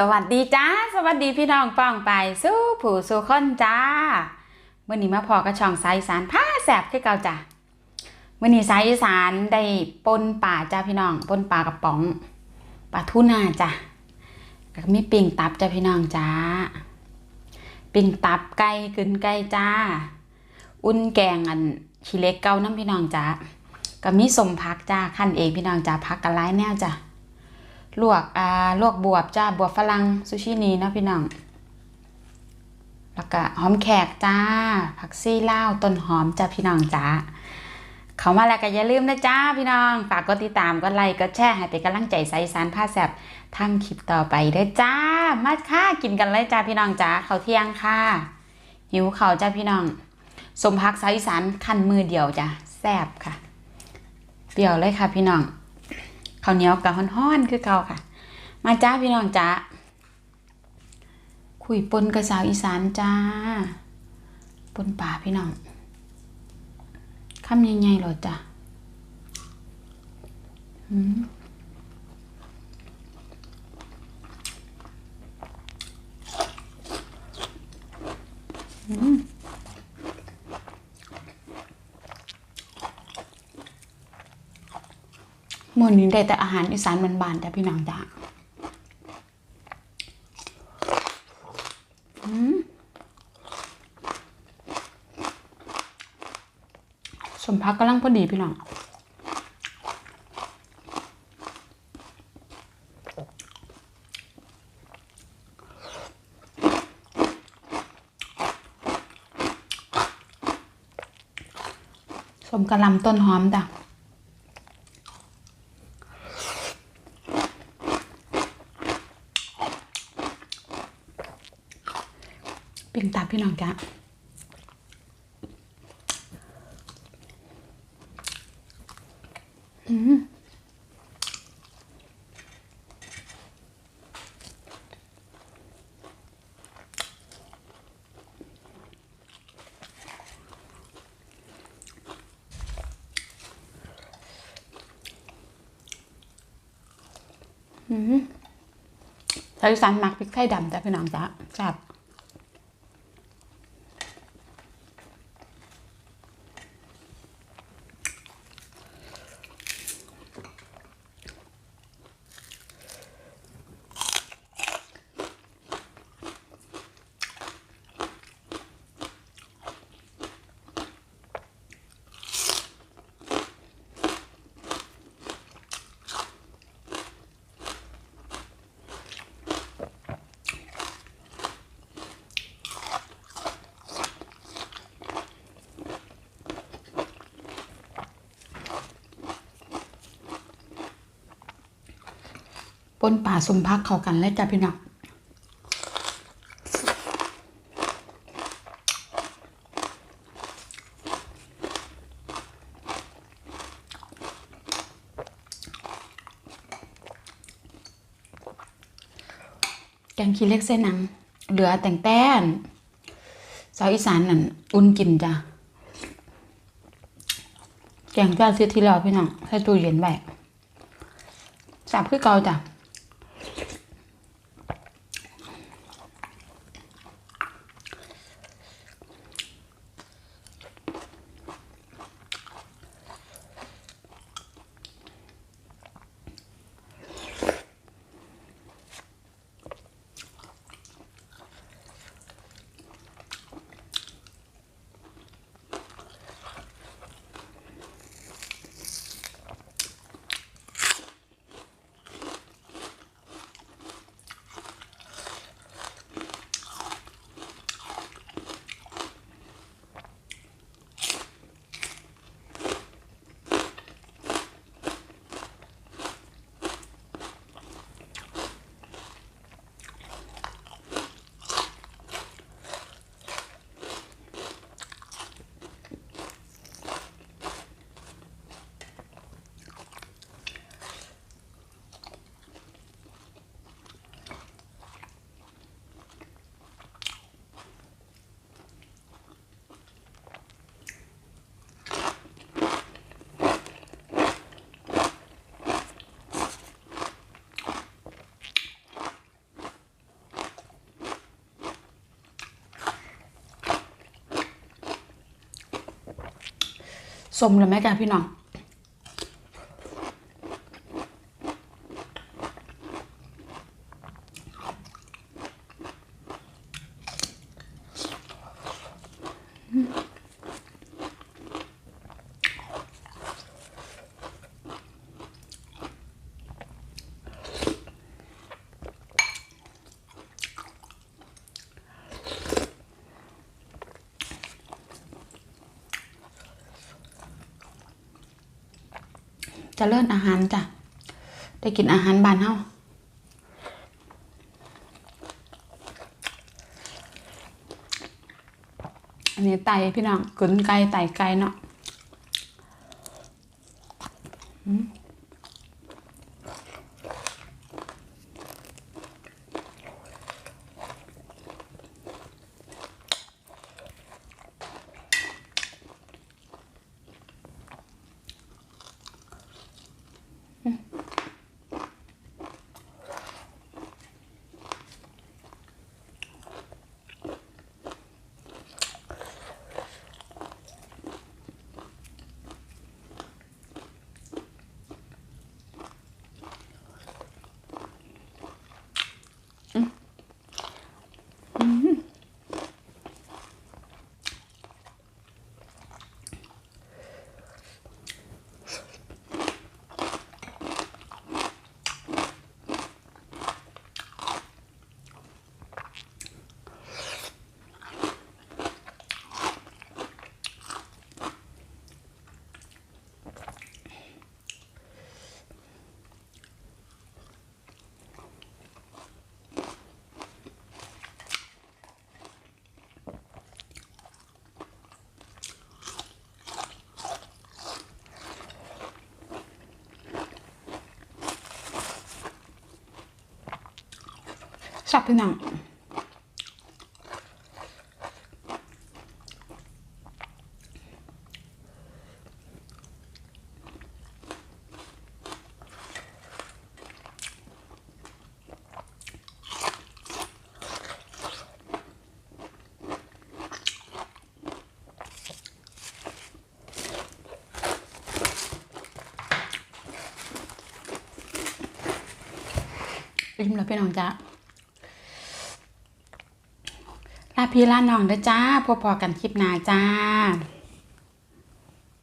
สวัสดีจ้าสวัสดีพี่น้องป้องไปสู้ผู้สู้คนจ้าเมื่อนี้มาพอกระช่องสายสานผ้าแสบคือเก่าจ้ะเมื่อนี้สายสานได้ปนป่าจ้าพี่น้องปนป่ากระป๋องปลาทูน่าจ้ะแล้วก็มีปิ่งตับจ้าพี่น้องจ้าปิ่งตับไก่กึนไก่จ้า อุ่นแกงอันขี้เล็กเก่าน้ำพี่น้องจ้าก็มีสมพักจ้าขั้นเองพี่น้องจ้าพักกันหลายแนวจ้ะ ลวกอ่าลวกบวบจ้าบวบฝรั่งซูชินีเนาะพี่น้องแล้วก็หอมแขกจ้า ผักซี่เลาต้นหอมจ้าพี่น้องจ้าเขามาแล้วก็อย่าลืมนะจ้าพี่น้องฝากกดติดตามกดไลค์กดแชร์ให้เป็นกำลังใจใส่สารผ้าแสบทำคลิปต่อไปเด้อจ้า มาค่ะกินกันเลยจ้าพี่น้องจ้าเขาเที่ยงค่ะ หิวเขาวจ้าพี่น้องสมพักสายอีสานคันมือเดียวจ้ะแซบค่ะ เปรี้ยวเลยค่ะพี่น้อง ข้าวเหนียวกับฮ้อนๆคือเก่าค่ะ มาจ้าพี่น้องจ้าคุยปนกับสาวอีสานจ้า ปนป่าพี่น้องคำยังไงหรอจ้ะอืม มหมดนี้ได้แต่อาหารอีสานบานๆจ้ะพี่น้องจ้าสมพักกำลังพอดีพี่น้องสมกระลำต้นหอมจ้ะ ปิ่งตาพี่น้องจ้ะอืมอืมใช้สันหมักพริกไทยดำจ้ะพี่น้องจ้ะแซ่บ ป นป่าสมพักเข้ากันเลยจ้ะพี่น้องแกงขี้เล็กเส้นหนัง เหลือแต่งแต้นสาวอีสานนั่นอุ่นกินจ้ะแกงจ้าซื้อที่แล้วพี่น้องใส่ตู้เย็นไว้สับคือเกาจ้ะ สมเลยไหมจ้ะพี่น้อง เจะเลิ่นอาหารจ้ะ ได้กินอาหารบ้านเฮาอันนี้ไตพี่น้องกึนไก่ไตไก่เนาะอืม สับพี่น้องอิ่มแล้วพี่น้องจ้า ลา พี่ลาน้องเด้อจ้าพอๆกันคลิปหน้าจ้า